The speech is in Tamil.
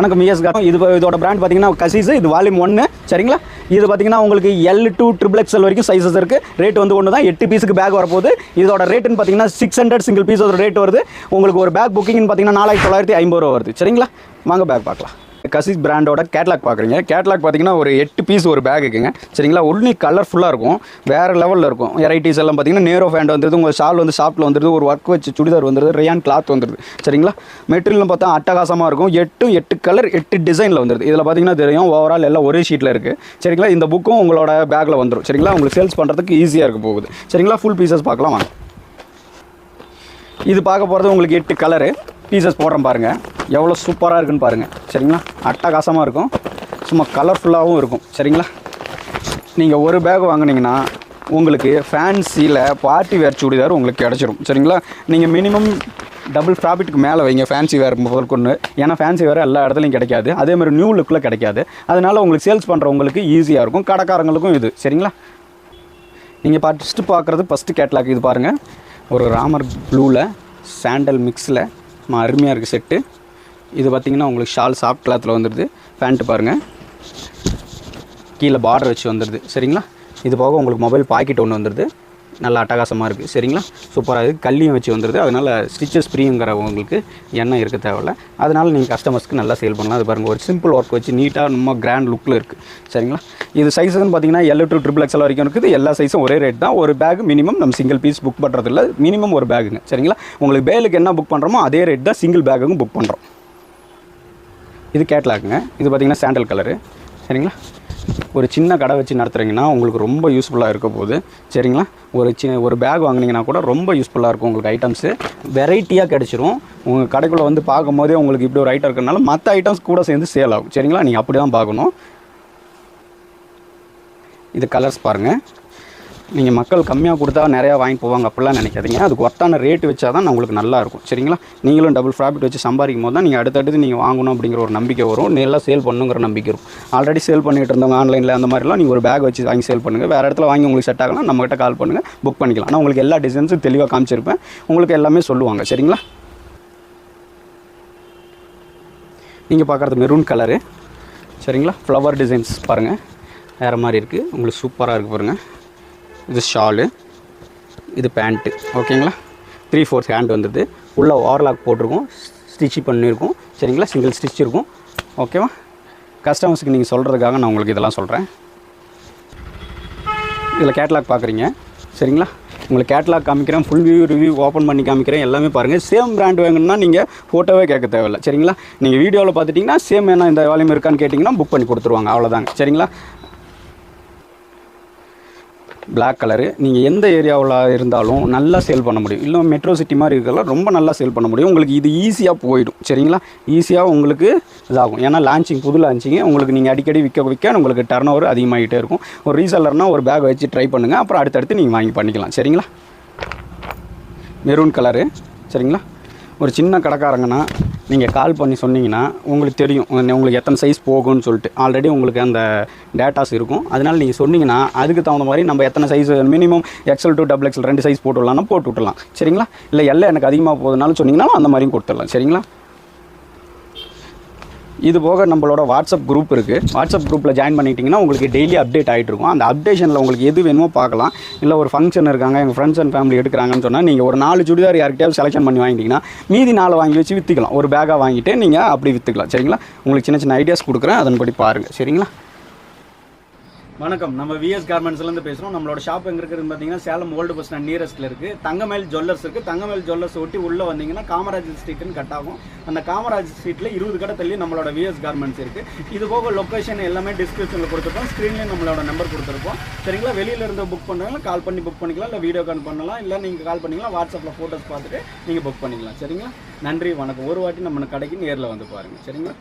வணக்கம் இஎஸ் காரம் இது இதோட பிராண்ட் பார்த்தீங்கன்னா கசிஸ் இது வால்யூம் ஒன்று சரிங்களா? இது பார்த்தீங்கன்னா உங்களுக்கு எல் டூ ட்ரிபிள் எக்ஸ்எல் வரைக்கும் சைஸஸ் இருக்குது ரேட் வந்து ஒன்று தான் எட்டு பீஸுக்கு பேக் வரப்போகுது. இதோட ரேட்டுன்னு பார்த்தீங்கன்னா சிக்ஸ் ஹண்ட்ரட் சிங்கிள் பீஸோட ரேட் வருது. உங்களுக்கு ஒரு பேக் புக்கிங்னு பார்த்தீங்கன்னா நாலாயிரத்தி தொள்ளாயிரத்தி ஐம்பது ரூபா வருது. சரிங்களா? வாங்க பேக் பார்க்கலாம். கசிஸ் பிராண்டோட கேட்லாக் பார்க்குறீங்க. கேட்லாக் பார்த்தீங்கன்னா ஒரு எட்டு பீஸ் ஒரு பேக் இருக்குங்க. சரிங்களா? ஒன்லி கலர்ஃபுல்லாக இருக்கும். வேறு லெவலில் இருக்கும். வெரைட்டிஸ் எல்லாம் பார்த்தீங்கன்னா நேரோ ஃபேண்ட் வந்துருது உங்கள் ஷால் வந்து ஷாப்பில் வந்துருது ஒரு ஒர்க் வச்சு சுடிதார் வந்துருது ரேயான் கிளாத் வந்துருது. சரிங்களா? மெட்டீரியல் பார்த்தா அட்டகாசமாக இருக்கும். எட்டு எட்டு கலர் எட்டு டிசைனில் வந்துருது. இதில் பார்த்தீங்கன்னா தெரியும் ஓவரால் எல்லாம் ஒரே ஷீட்டில் இருக்குது சரிங்களா? இந்த புக்கும் உங்களோட பேக்கில் வந்துடும் சரிங்களா? உங்களுக்கு சேல்ஸ் பண்ணுறதுக்கு ஈஸியாக இருக்க போகுது. சரிங்களா? ஃபுல் பீசஸ் பார்க்கலாம் வாங்க. இது பார்க்க போகிறது உங்களுக்கு எட்டு கலரு பீசஸ் போடுறோம் பாருங்கள் எவ்வளோ சூப்பராக இருக்குன்னு பாருங்கள் சரிங்களா? அட்டகாசமாக இருக்கும். சும்மா கலர்ஃபுல்லாகவும் இருக்கும். சரிங்களா? நீங்கள் ஒரு பேக் வாங்கினீங்கன்னா உங்களுக்கு ஃபேன்சியில் பார்ட்டி வேர் சுடிதார் உங்களுக்கு கிடச்சிரும். சரிங்களா? நீங்கள் மினிமம் டபுள் ப்ராஃபிட்டுக்கு மேலே வைங்க ஃபேன்சி வேர் முதல் கொண்டு. ஏன்னா ஃபேன்சி வேறு எல்லா இடத்துலையும் கிடைக்காது. அதே மாதிரி நியூ லுக்கில் கிடைக்காது. அதனால் உங்களுக்கு சேல்ஸ் பண்ணுறவங்களுக்கு ஈஸியாக இருக்கும். கடைக்காரங்களுக்கும் இது. சரிங்களா? நீங்கள் ஃபஸ்ட்டு பார்க்குறது ஃபஸ்ட்டு கேட்லாக் இது பாருங்கள் ஒரு ராமர் ப்ளூவில் சாண்டல் மிக்ஸில் அருமையாக இருக்குது செட்டு இது பார்த்திங்கன்னா உங்களுக்கு ஷால் சாஃப்ட் கிளாத்தில் வந்துடுது பேண்ட்டு பாருங்கள் கீழே பார்டர் வச்சு வந்துடுது சரிங்களா? இது போக உங்களுக்கு மொபைல் பாக்கெட் ஒன்று வந்துடுது நல்லா அட்டகாசமாக இருக்குது சரிங்களா? சூப்பராக இருக்குது கல்லியும் வச்சு வந்துடுது அதனால் ஸ்டிச்சஸ் ஃப்ரீங்கிற உங்களுக்கு எண்ணெய் இருக்க தேவையில்ல. அதனால் நீங்கள் கஸ்டமர்ஸ்க்கு நல்லா சேல் பண்ணலாம். அது பாருங்கள் ஒரு சிம்பிள் ஒர்க் வச்சு நீட்டாக நம்ம கிராண்ட் லுக்கில் இருக்குது சரிங்களா? இது சைஸஸ்னு பார்த்தீங்கன்னா எல்லோ டு ட்ரிபிள் எக்ஸல் வரைக்கும் இருக்குது. எல்லா சைஸும் ஒரே ரேட் தான். ஒரு பேக் மினிமம் நம்ம சிங்கிள் பீஸ் புக் பண்ணுறதில்ல மினிமம் ஒரு பேகுங்க சரிங்களா? உங்களுக்கு பேலுக்கு என்ன புக் பண்ணுறோமோ அதே ரேட் தான் சிங்கிள் பேக்குக்கும் புக் பண்ணுறோம் இது கேட்லாக்குங்க இது பார்த்தீங்கன்னா சாண்டல் கலரு சரிங்களா? ஒரு சின்ன கடை வச்சு நடத்துகிறீங்கன்னா உங்களுக்கு ரொம்ப யூஸ்ஃபுல்லாக இருக்க போகுது. சரிங்களா? ஒரு சின்ன ஒரு பேக் வாங்கினீங்கன்னா கூட ரொம்ப யூஸ்ஃபுல்லாக இருக்கும் உங்களுக்கு ஐட்டம்ஸு வெரைட்டியாக கிடச்சிரும். உங்கள் கடைக்குள்ளே வந்து பார்க்கும் போதே உங்களுக்கு இப்படி ஒரு ஐட்டம் இருக்கிறனால மற்ற ஐட்டம்ஸ் கூட சேர்ந்து சேல் ஆகும். சரிங்களா? நீங்கள் அப்படி தான் பார்க்கணும். இது கலர்ஸ் பாருங்கள் நீங்கள் மக்கள் கம்மியாக கொடுத்தா நிறையா வாங்கி போவாங்க அப்படிலாம் நினைக்காதீங்க. அதுக்கு ஒர்த்தான ரேட் வச்சா தான் உங்களுக்கு நல்லாயிருக்கும் சரிங்களா? நீங்களும் டபுள் ப்ராஃபிட் வச்சு சம்பாதிக்கும் போது தான் நீங்கள் அடுத்தடுத்து நீங்கள் வாங்கணும் அப்படிங்கிற ஒரு நம்பிக்கை வரும். நல்லா சேல் பண்ணுங்கிற நம்பிக்கை இருக்கும். ஆல்ரெடி சேல் பண்ணிட்டு இருந்தவங்க ஆன்லைனில் அந்த மாதிரிலாம் நீங்கள் ஒரு பேக் வச்சு வாங்கி சேல் பண்ணுங்கள் வேறு இடத்துல வாங்கி உங்களுக்கு செட் ஆகலாம் நம்மகிட்ட கால் பண்ணுங்கள் புக் பண்ணிக்கலாம். ஆனால் உங்களுக்கு எல்லா டிசைன்ஸும் தெளிவாக காமிச்சிருப்பேன். உங்களுக்கு எல்லாமே சொல்லுவாங்க. சரிங்களா? நீங்கள் பார்க்குறது மெரூன் கலரு சரிங்களா? ஃப்ளவர் டிசைன்ஸ் பாருங்கள் வேறு மாதிரி இருக்குது உங்களுக்கு சூப்பராக இருக்குது பாருங்கள் இது ஷாலு இது பேண்ட்டு. ஓகேங்களா? த்ரீ ஃபோர்த் ஹேண்ட் வந்துடுது உள்ளே ஓவர்லாக் போட்டிருக்கோம். ஸ்டிச் பண்ணியிருக்கோம். சரிங்களா? சிங்கிள் ஸ்டிச் இருக்கும். ஓகேவா? கஸ்டமர்ஸுக்கு நீங்கள் சொல்கிறதுக்காக நான் உங்களுக்கு இதெல்லாம் சொல்கிறேன் இதில் கேட்லாக் பார்க்குறீங்க சரிங்களா? உங்களுக்கு கேட்லாக் காமிக்கிறேன். ஃபுல் வியூ ரிவ்யூ ஓப்பன் பண்ணி காமிக்கிறேன். எல்லாமே பாருங்கள் சேம் பிராண்ட் வேணும்னா நீங்கள் ஃபோட்டோவே கேட்க தேவையில்ல. சரிங்களா? நீங்கள் வீடியோவில் பார்த்துட்டிங்கன்னா சேம் என்ன இந்த வால்யூம் இருக்கான்னு கேட்டிங்கன்னா புக் பண்ணி கொடுத்துருவாங்க. அவ்வளோதாங்க சரிங்களா? பிளாக் கலரு நீங்கள் எந்த ஏரியாவில் இருந்தாலும் நல்லா சேல் பண்ண முடியும். இல்லை மெட்ரோ சிட்டி மாதிரி இருக்கலாம் ரொம்ப நல்லா சேல் பண்ண முடியும். உங்களுக்கு இது ஈஸியாக போயிடும். சரிங்களா? ஈஸியாக உங்களுக்கு இதாகும். ஏன்னா லான்ச்சிங் புது லான்ச்சிங்கு உங்களுக்கு நீங்கள் அடிக்கடி விற்க விற்க உங்களுக்கு டர்ன் ஓவர் அதிகமாகிட்டே இருக்கும். ஒரு ரீசெல்லர்னால் ஒரு பேக் வச்சு ட்ரை பண்ணுங்கள் அப்புறம் அடுத்தடுத்து நீங்கள் வாங்கி பண்ணிக்கலாம். சரிங்களா? மெரூன் கலரு சரிங்களா? ஒரு சின்ன கடைக்காரங்கன்னா நீங்கள் கால் பண்ணி சொன்னீங்கன்னா உங்களுக்கு தெரியும் உங்களுக்கு எத்தனை சைஸ் போகும்னு சொல்லிட்டு. ஆல்ரெடி உங்களுக்கு அந்த டேட்டாஸ் இருக்கும். அதனால் நீங்கள் சொன்னீங்கன்னா அதுக்கு தகுந்த மாதிரி நம்ம எத்தனை size minimum XL to double XL ரெண்டு சைஸ் போட்டு விடலாம்னா போட்டு விட்டுலாம் சரிங்களா? இல்லை எல்லாம் எனக்கு அதிகமாக போகுதுனாலும் சொன்னீங்கன்னாலும் அந்த மாதிரியும் கொடுத்துடலாம். சரிங்களா? இது போக நம்மளோட வாட்ஸ்அப் குரூப் இருக்குது வாட்ஸ்அப் குரூப்பில் ஜாயின் பண்ணிட்டீங்கன்னா உங்களுக்கு டெய்லி அப்டேட் ஆகிட்டு இருக்கும். அந்த அப்டேஷனில் உங்களுக்கு எது வேணுமோ பார்க்கலாம். இல்லை ஒரு ஃபங்க்ஷன் இருக்காங்க எங்கள் ஃப்ரெண்ட்ஸ் அண்ட் ஃபேமிலி எடுக்கிறாங்கன்னு சொன்னால் நீங்கள் ஒரு நாலு சுடிதார் யார்கிட்டயாவது செலெக்ஷன் பண்ணி வாங்கிட்டீங்கன்னா மீதி நாலு வாங்கி வச்சு விற்றுக்கலாம் ஒரு பேக்காக வாங்கிட்டு நீங்கள் அப்படி விற்றுக்கலாம் சரிங்களா? உங்களுக்கு சின்ன சின்ன ஐடியாஸ் கொடுக்குறேன். அதன்படி பாருங்கள் சரிங்களா? வணக்கம். நம்ம விஎஸ் கார்மெண்ட்ஸ்லேருந்து பேசுகிறோம் நம்மளோட ஷாப் எங்கே இருக்குதுன்னு பார்த்தீங்கன்னா சேலம் ஓல்டு பஸ் ஸ்டாண்ட் நியரஸ்ட்டில் இருக்குது தங்கமேல் ஜுவல்லர்ஸ் இருக்குது தங்கமேல் ஜுவல்லர்ஸ் ஒட்டி உள்ளே வந்தீங்கன்னா காமராஜர் ஸ்ட்ரீட்னு கட் ஆகும். அந்த காமராஜ் ஸ்ட்ரீட்டில் இருபது கடை தள்ளி நம்மளோட விஎஸ் கார்மெண்ட்ஸ் இருக்குது இது போக லொக்கேஷன் எல்லாமே டிஸ்கிரிப்ஷனில் கொடுத்துருப்போம் ஸ்க்ரீன்லேயும் நம்மளோட நம்பர் கொடுத்துருக்கோம். சரிங்களா? வெளியில இருந்து புக் பண்ணுறவங்க கால் பண்ணி புக் பண்ணிக்கலாம். இல்லை வீடியோ கால் பண்ணலாம். இல்லை நீங்கள் கால் பண்ணிக்கலாம் வாட்ஸ்அப்பில் ஃபோட்டோஸ் பார்த்துட்டு நீங்கள் புக் பண்ணிக்கலாம். சரிங்களா? நன்றி வணக்கம். ஒரு வாட்டி நம்ம கடைக்கு நேரில் வந்து பாருங்கள் சரிங்களா?